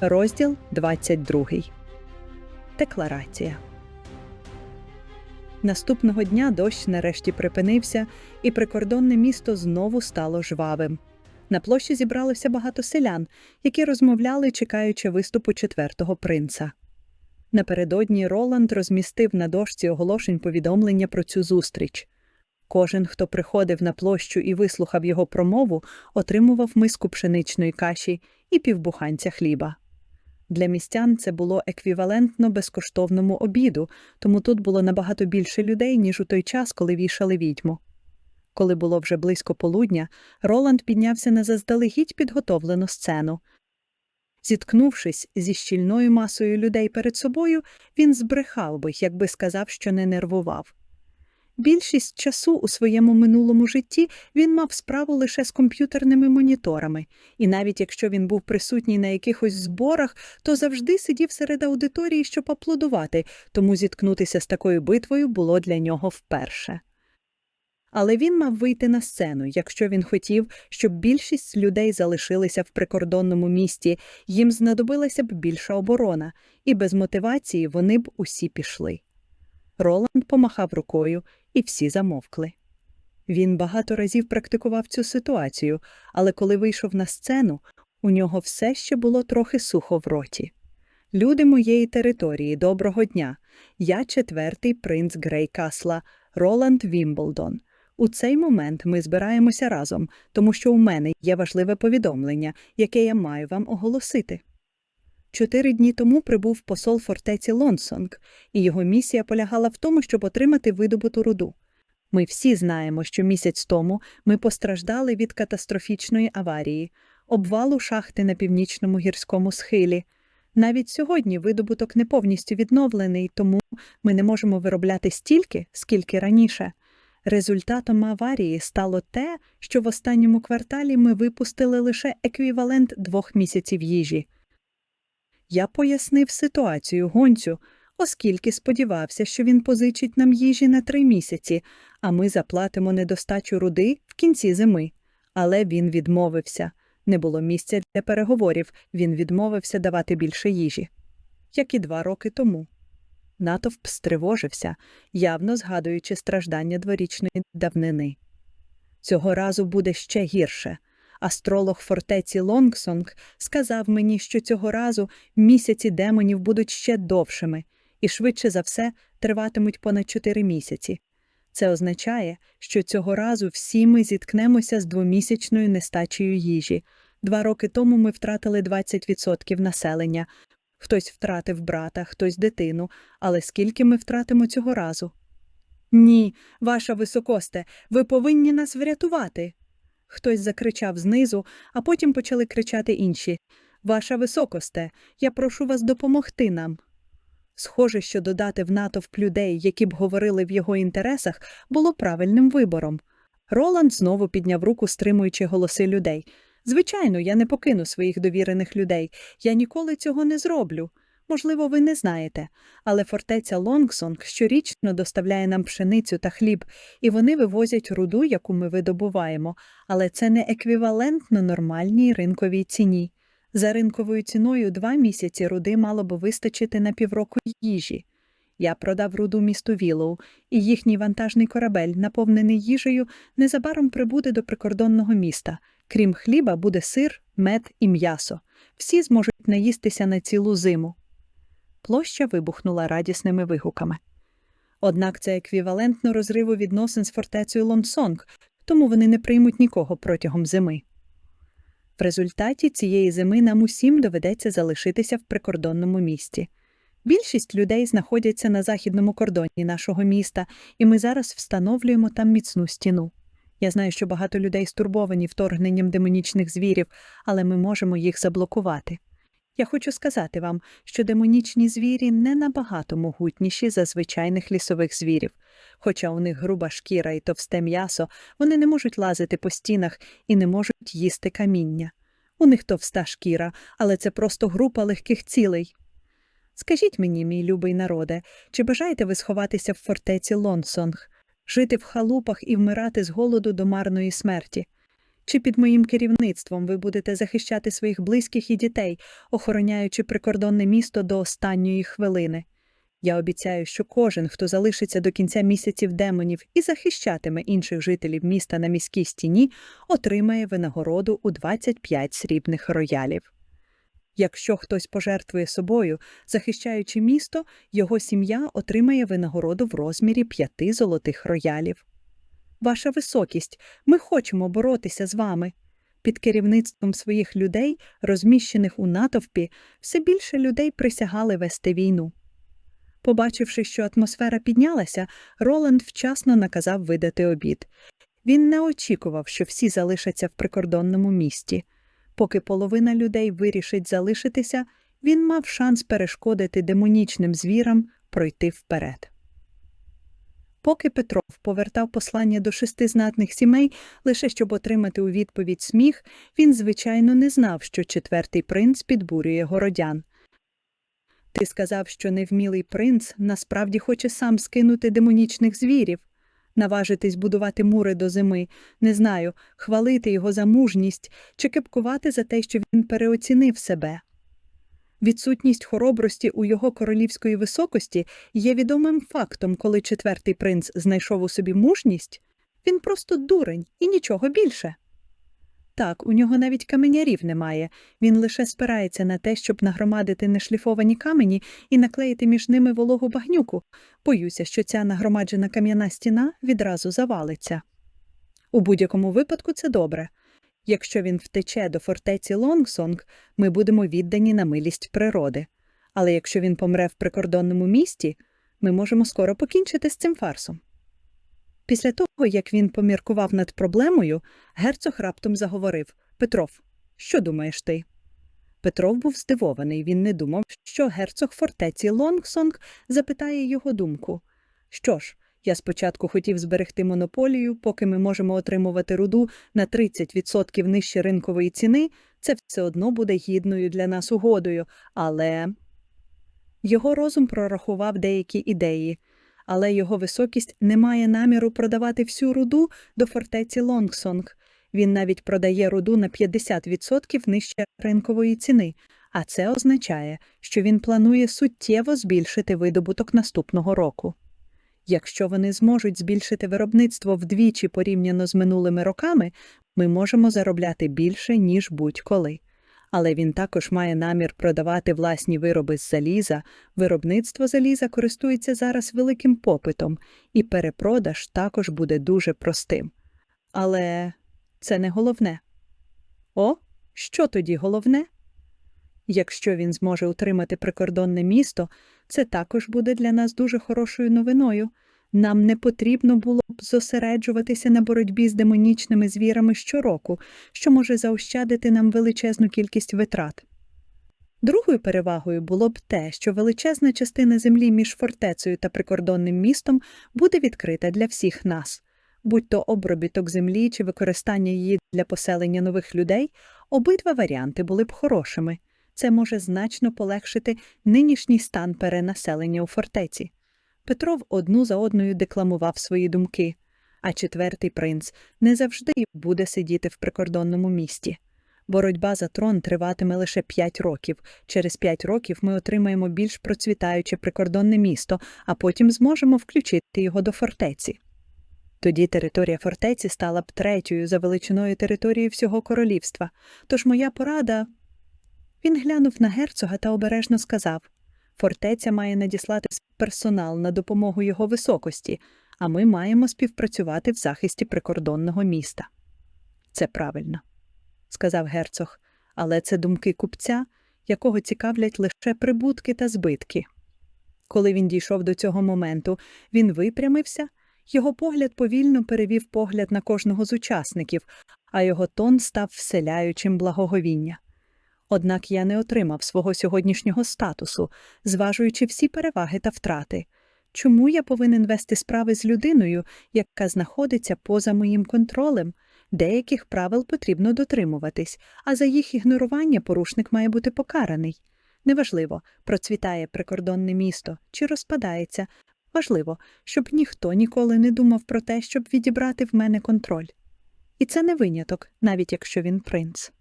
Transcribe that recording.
Розділ 22. Декларація. Наступного дня дощ нарешті припинився, і прикордонне місто знову стало жвавим. На площі зібралося багато селян, які розмовляли, чекаючи виступу четвертого принца. Напередодні Роланд розмістив на дошці оголошень повідомлення про цю зустріч. Кожен, хто приходив на площу і вислухав його промову, отримував миску пшеничної каші і півбуханця хліба. Для містян це було еквівалентно безкоштовному обіду, тому тут було набагато більше людей, ніж у той час, коли вішали відьму. Коли було вже близько полудня, Роланд піднявся на заздалегідь підготовлену сцену. Зіткнувшись зі щільною масою людей перед собою, він збрехав би, якби сказав, що не нервував. Більшість часу у своєму минулому житті він мав справу лише з комп'ютерними моніторами, і навіть якщо він був присутній на якихось зборах, то завжди сидів серед аудиторії, щоб аплодувати, тому зіткнутися з такою битвою було для нього вперше. Але він мав вийти на сцену, якщо він хотів, щоб більшість людей залишилися в прикордонному місті, їм знадобилася б більша оборона, і без мотивації вони б усі пішли. Роланд помахав рукою, і всі замовкли. Він багато разів практикував цю ситуацію, але коли вийшов на сцену, у нього все ще було трохи сухо в роті. Люди моєї території, доброго дня. Я четвертий принц Грейкасла, Роланд Вімблдон. У цей момент ми збираємося разом, тому що у мене є важливе повідомлення, яке я маю вам оголосити. Чотири дні тому прибув посол фортеці Лонсонг, і його місія полягала в тому, щоб отримати видобуту руду. Ми всі знаємо, що місяць тому ми постраждали від катастрофічної аварії, обвалу шахти на північному гірському схилі. Навіть сьогодні видобуток не повністю відновлений, тому ми не можемо виробляти стільки, скільки раніше. Результатом аварії стало те, що в останньому кварталі ми випустили лише еквівалент двох місяців їжі. Я пояснив ситуацію гонцю, оскільки сподівався, що він позичить нам їжі на три місяці, а ми заплатимо недостачу руди в кінці зими. Але він відмовився. Не було місця для переговорів, він відмовився давати більше їжі. Як і два роки тому. Натовп стривожився, явно згадуючи страждання дворічної давнини. Цього разу буде ще гірше. Астролог фортеці Лонгсонг сказав мені, що цього разу місяці демонів будуть ще довшими і швидше за все триватимуть понад чотири місяці. Це означає, що цього разу всі ми зіткнемося з двомісячною нестачею їжі. Два роки тому ми втратили 20% населення. Хтось втратив брата, хтось дитину, але скільки ми втратимо цього разу? Ні, ваша високосте, ви повинні нас врятувати. Хтось закричав знизу, а потім почали кричати інші Ваша високосте, я прошу вас допомогти нам. Схоже, що додати в натовп людей, які б говорили в його інтересах, було правильним вибором. Роланд знову підняв руку, стримуючи голоси людей. Звичайно, я не покину своїх довірених людей, я ніколи цього не зроблю. Можливо, ви не знаєте, але фортеця Лонгсонг щорічно доставляє нам пшеницю та хліб, і вони вивозять руду, яку ми видобуваємо, але це не еквівалентно нормальній ринковій ціні. За ринковою ціною два місяці руди мало би вистачити на півроку їжі. Я продав руду місту Вілоу, і їхній вантажний корабель, наповнений їжею, незабаром прибуде до прикордонного міста. Крім хліба, буде сир, мед і м'ясо. Всі зможуть наїстися на цілу зиму. Площа вибухнула радісними вигуками. Однак це еквівалентно розриву відносин з фортецею Лонсонг, тому вони не приймуть нікого протягом зими. В результаті цієї зими нам усім доведеться залишитися в прикордонному місті. Більшість людей знаходяться на західному кордоні нашого міста, і ми зараз встановлюємо там міцну стіну. Я знаю, що багато людей стурбовані вторгненням демонічних звірів, але ми можемо їх заблокувати. Я хочу сказати вам, що демонічні звірі не набагато могутніші за звичайних лісових звірів. Хоча у них груба шкіра і товсте м'ясо, вони не можуть лазити по стінах і не можуть їсти каміння. У них товста шкіра, але це просто група легких цілей. Скажіть мені, мій любий народе, чи бажаєте ви сховатися в фортеці Лонсонг, жити в халупах і вмирати з голоду до марної смерті? Чи під моїм керівництвом ви будете захищати своїх близьких і дітей, охороняючи прикордонне місто до останньої хвилини? Я обіцяю, що кожен, хто залишиться до кінця місяців демонів і захищатиме інших жителів міста на міській стіні, отримає винагороду у 25 срібних роялів. Якщо хтось пожертвує собою, захищаючи місто, його сім'я отримає винагороду в розмірі п'яти золотих роялів. Ваша високість, ми хочемо боротися з вами. Під керівництвом своїх людей, розміщених у натовпі, все більше людей присягали вести війну. Побачивши, що атмосфера піднялася, Роланд вчасно наказав видати обід. Він не очікував, що всі залишаться в прикордонному місті. Поки половина людей вирішить залишитися, він мав шанс перешкодити демонічним звірам пройти вперед. Поки Петров повертав послання до шести знатних сімей, лише щоб отримати у відповідь сміх, він, звичайно, не знав, що четвертий принц підбурює городян. Ти сказав, що невмілий принц насправді хоче сам скинути демонічних звірів, наважитись будувати мури до зими, не знаю, хвалити його за мужність чи кепкувати за те, що він переоцінив себе. Відсутність хоробрості у його королівської високості є відомим фактом, коли четвертий принц знайшов у собі мужність, він просто дурень і нічого більше. Так, у нього навіть каменярів немає, він лише спирається на те, щоб нагромадити нешліфовані камені і наклеїти між ними вологу багнюку. Боюся, що ця нагромаджена кам'яна стіна відразу завалиться. У будь-якому випадку це добре. Якщо він втече до фортеці Лонгсонг, ми будемо віддані на милість природи. Але якщо він помре в прикордонному місті, ми можемо скоро покінчити з цим фарсом. Після того, як він поміркував над проблемою, герцог раптом заговорив Петров, що думаєш ти? Петров був здивований, він не думав, що герцог фортеці Лонгсонг запитає його думку. Що ж, я спочатку хотів зберегти монополію, поки ми можемо отримувати руду на 30% нижче ринкової ціни, це все одно буде гідною для нас угодою, але. Його розум прорахував деякі ідеї, але його високість не має наміру продавати всю руду до фортеці Лонгсонг. Він навіть продає руду на 50% нижче ринкової ціни, а це означає, що він планує суттєво збільшити видобуток наступного року. Якщо вони зможуть збільшити виробництво вдвічі порівняно з минулими роками, ми можемо заробляти більше, ніж будь-коли. Але він також має намір продавати власні вироби з заліза, виробництво заліза користується зараз великим попитом, і перепродаж також буде дуже простим. Але це не головне. О, що тоді головне? Якщо він зможе утримати прикордонне місто, це також буде для нас дуже хорошою новиною. Нам не потрібно було б зосереджуватися на боротьбі з демонічними звірами щороку, що може заощадити нам величезну кількість витрат. Другою перевагою було б те, що величезна частина землі між фортецею та прикордонним містом буде відкрита для всіх нас. Будь то обробіток землі чи використання її для поселення нових людей, обидва варіанти були б хорошими. Це може значно полегшити нинішній стан перенаселення у фортеці. Петров одну за одною декламував свої думки, а четвертий принц не завжди буде сидіти в прикордонному місті. Боротьба за трон триватиме лише п'ять років. Через п'ять років ми отримаємо більш процвітаюче прикордонне місто, а потім зможемо включити його до фортеці. Тоді територія фортеці стала б третьою за величиною території всього королівства. Тож моя порада. Він глянув на герцога та обережно сказав Фортеця має надіслати персонал на допомогу його високості, а ми маємо співпрацювати в захисті прикордонного міста. Це правильно, сказав герцог, але це думки купця, якого цікавлять лише прибутки та збитки. Коли він дійшов до цього моменту, він випрямився, його погляд повільно перевів погляд на кожного з учасників, а його тон став вселяючим благоговіння. Однак я не отримав свого сьогоднішнього статусу, зважуючи всі переваги та втрати. Чому я повинен вести справи з людиною, яка знаходиться поза моїм контролем? Деяких правил потрібно дотримуватись, а за їх ігнорування порушник має бути покараний. Неважливо, процвітає прикордонне місто чи розпадається. Важливо, щоб ніхто ніколи не думав про те, щоб відібрати в мене контроль. І це не виняток, навіть якщо він принц.